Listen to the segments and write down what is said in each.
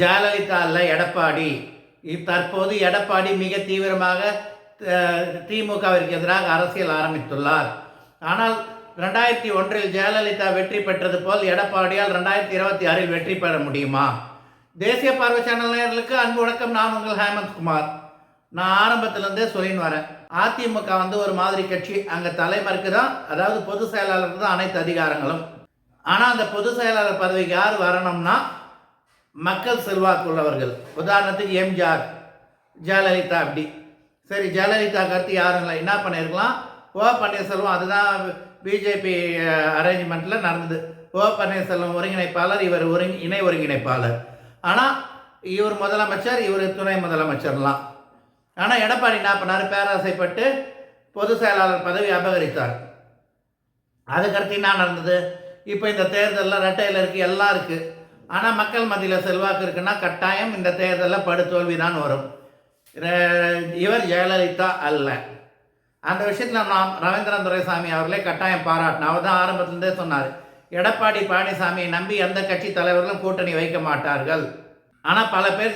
ஜெயலலிதா அல்ல எடப்பாடி தற்போது எடப்பாடி மிக தீவிரமாக திமுகவிற்கு எதிராக அரசியல் ஆரம்பித்துள்ளார். ஆனால் ரெண்டாயிரத்தி ஒன்றில் ஜெயலலிதா வெற்றி பெற்றது போல் எடப்பாடியால் ரெண்டாயிரத்தி இருபத்தி ஆறில் வெற்றி பெற முடியுமா? தேசிய பார்வை சேனல் நேர்களுக்கு அன்பு வணக்கம். நான் உங்கள் ஹேமந்த் குமார். நான் ஆரம்பத்திலேருந்தே சொல்லின்னு வரேன். அதிமுக வந்து ஒரு மாதிரி கட்சி. அங்கே தலைமருக்கு தான் அதாவது பொதுச் செயலாளருக்கு தான் அனைத்து அதிகாரங்களும். ஆனால் அந்த பொதுச் செயலாளர் பதவிக்கு யார் வரணும்னா மக்கள் செல்வாக்குள்ளவர்கள் உதாரணத்துக்கு எம்ஜிஆர் ஜெயலலிதா அப்படி. சரி ஜெயலலிதா கருத்து யாரும் இல்லை என்ன பண்ணியிருக்கலாம் ஓ பன்னீர்செல்வம் அதுதான் பிஜேபி அரேஞ்ச்மெண்ட்டில் நடந்தது. ஓ பன்னீர்செல்வம் ஒருங்கிணைப்பாளர் இவர் ஒருங்கி இணை ஒருங்கிணைப்பாளர். ஆனால் இவர் முதலமைச்சர் இவர் துணை முதலமைச்சர்லாம். ஆனால் எடப்பாடி என்ன பண்ணார்? பேராசைப்பட்டு பொதுச் செயலாளர் பதவி அபகரித்தார். அதுக்கடுத்து என்ன நடந்தது? இப்போ இந்த தேர்தலில் ரெட்டையில் இருக்குது எல்லாம் இருக்குது ஆனால் மக்கள் மத்தியில் செல்வாக்கு இருக்குன்னா கட்டாயம் இந்த தேர்தலில் படுதோல்வி தான் வரும் இவர் ஜெயலலிதா அல்ல. அந்த விஷயத்தில் நாம் ரவீந்திரன் துரைசாமி அவர்களே கட்டாயம் பாராட்டினா அவர் தான் ஆரம்பத்திலேருந்தே சொன்னார். எடப்பாடி பழனிசாமியை நம்பி எந்த கட்சி தலைவர்களும் கூட்டணி வைக்க மாட்டார்கள். ஆனால் பல பேர்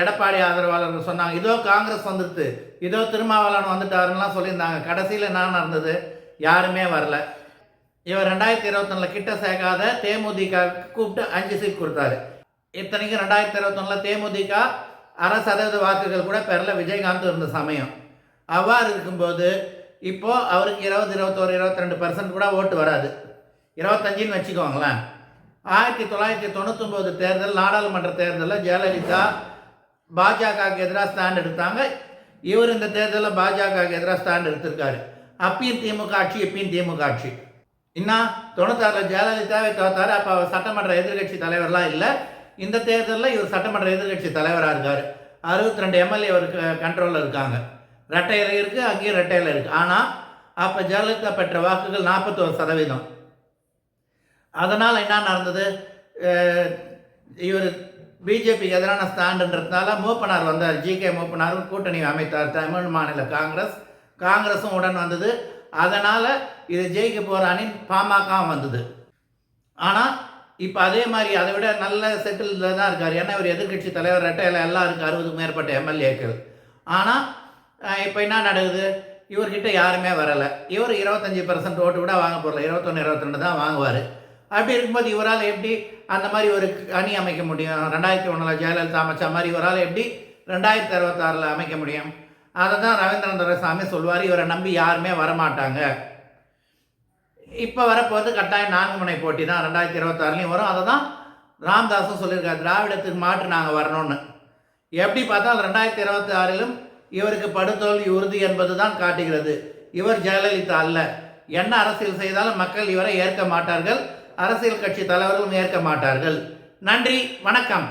எடப்பாடி ஆதரவாளர்கள் சொன்னாங்க இதோ காங்கிரஸ் வந்துடுது இதோ திருமாவளவன் வந்துட்டாருலாம் சொல்லியிருந்தாங்க. கடைசியில் என்ன நடந்தது? யாருமே வரல. இவர் ரெண்டாயிரத்தி இருபத்தொன்னில் கிட்ட சேர்க்காத தேமுதிக கூப்பிட்டு அஞ்சு சீட் கொடுத்தாரு. இத்தனைக்கும் ரெண்டாயிரத்தி இருபத்தொன்னில் தேமுதிக அரை சதவீத வாக்குகள் கூட பெறல. விஜயகாந்த் இருந்த சமயம். அவ்வாறு இருக்கும்போது இப்போது அவருக்கு இருபது இருபத்தோரு இருபத்தி ரெண்டு பர்சன்ட் கூட ஓட்டு வராது. இருபத்தஞ்சின்னு வச்சுக்கோங்களேன். ஆயிரத்தி தொள்ளாயிரத்தி தொண்ணூத்தொம்பது தேர்தல் நாடாளுமன்ற தேர்தலில் ஜெயலலிதா பாஜகவுக்கு எதிராக ஸ்டாண்ட் எடுத்தாங்க. இவர் இந்த தேர்தலில் பாஜகவுக்கு எதிராக ஸ்டாண்ட் எடுத்திருக்காரு. அப்பயும் திமுக ஆட்சி இப்பயும் திமுக ஆட்சி. இன்னும் தொண்ணூத்தாறில் ஜெயலலிதாவை தோத்தாரு. அப்போ அவர் சட்டமன்ற எதிர்க்கட்சி தலைவர்லாம் இல்லை. இந்த தேர்தலில் இவர் சட்டமன்ற எதிர்க்கட்சி தலைவராக இருக்கார். அறுபத்தி ரெண்டு எம்எல்ஏ அவருக்கு கண்ட்ரோலில் இருக்காங்க. ரெட்டையில் இருக்குது அங்கேயும் ரெட்டையில் இருக்குது ஆனால் அப்போ ஜெயலலிதா பெற்ற வாக்குகள் நாற்பத்தோரு சதவீதம். அதனால் என்ன நடந்தது? இவர் பிஜேபிக்கு எதிரான ஸ்டாண்டுன்றதுனால மூப்பனார் வந்தார். ஜி கே மூப்பனாரும் கூட்டணி அமைத்தார். தமிழ் மாநில காங்கிரஸ் காங்கிரஸும் உடன் வந்தது. அதனால் இது ஜெயிக்க போகிற அணி பாமக வந்தது. ஆனால் இப்போ அதே மாதிரி அதை விட நல்ல செட்டில் தான் இருக்கார். ஏன்னா இவர் எதிர்க்கட்சி தலைவர் ரெட்டையில் எல்லாம் இருக்குது அறுபதுக்கு மேற்பட்ட எம்எல்ஏக்கள். ஆனால் இப்போ என்ன நடக்குது? இவர்கிட்ட யாருமே வரலை. இவர் இருபத்தஞ்சி பர்சன்ட் ஓட்டு கூட வாங்க போகல இருபத்தொன்று இருபத்திரெண்டு தான் வாங்குவார். அப்படி இருக்கும்போது இவரால் எப்படி அந்த மாதிரி ஒரு அணி அமைக்க முடியும்? ரெண்டாயிரத்தி ஒன்றில் ஜெயலலிதா அமைச்ச மாதிரி இவரால் எப்படி ரெண்டாயிரத்தி அறுபத்தாறில் அமைக்க முடியும்? அதை தான் ரவீந்திரன் துரைசாமி சொல்வார் இவரை நம்பி யாருமே வரமாட்டாங்க. இப்போ வரப்போது கட்டாயம் நான்கு முனை போட்டி தான். ரெண்டாயிரத்தி இருபத்தாறுலையும் வரும். அதை தான் ராம்தாஸும் சொல்லியிருக்காரு. திராவிடத்துக்கு மாற்று நாங்கள் வரணும்னு. எப்படி பார்த்தால் ரெண்டாயிரத்தி இருபத்தி ஆறிலும் இவருக்கு படுதோல்வி உறுதி என்பது தான் காட்டுகிறது. இவர் ஜெயலலிதா அல்ல. என்ன அரசியல் செய்தாலும் மக்கள் இவரை ஏற்க மாட்டார்கள். அரசியல் கட்சி தலைவர்களும் ஏற்க மாட்டார்கள். நன்றி. வணக்கம்.